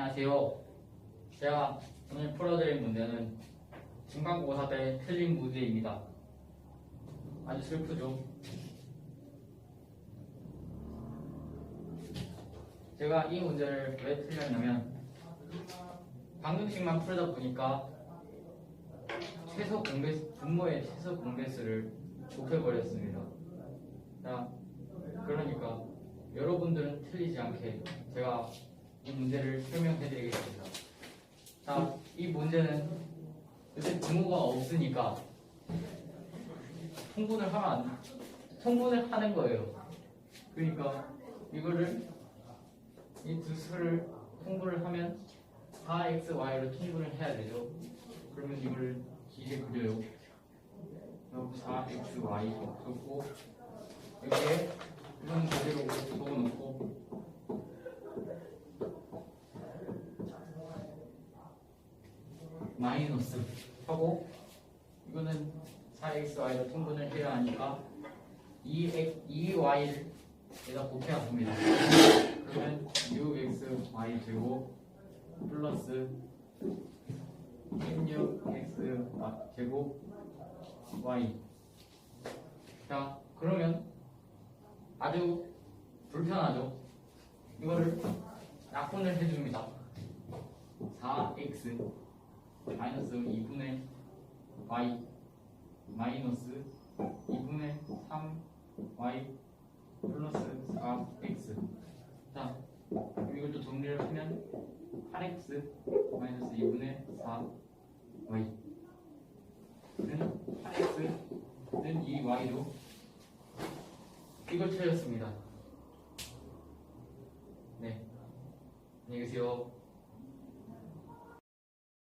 안녕하세요. 제가 오늘 풀어드릴 문제는 중간고사 때 틀린 문제입니다. 아주 슬프죠? 제가 이 문제를 왜 틀렸냐면 방정식만 풀다 보니까 최소 공배 분모의 최소 공배수를 곱해버렸습니다. 자, 그러니까 여러분들은 틀리지 않게 제가 이 문제를 설명해드리겠습니다. 자, 이 문제는 요새 부모가 없으니까 통분을 하면 안, 통분을 하는 거예요. 그러니까 이거를 이 두 수를 통분을 하면 4xy로 통분을 해야 되죠. 그러면 이걸 길게 그려요. 4xy 적고 여기에 이건 그대로 적어놓고 마이너스 하고 이거는 4xy로 통분을 해야 하니까 2x, 2y를 여기다 곱해야 합니다. 그러면 6xy 제곱 플러스 16x 제곱 y 자 그러면 아주 불편하죠? 이거를 약분을 해줍니다. 4x 마이너스 2분의 y 마이너스 2분의 3y 플러스 4x 자 그럼 이것도 정리를 하면 8x 마이너스 2분의 4y 는 8x는 2y로 이걸 찾았습니다. 네. 안녕히 계세요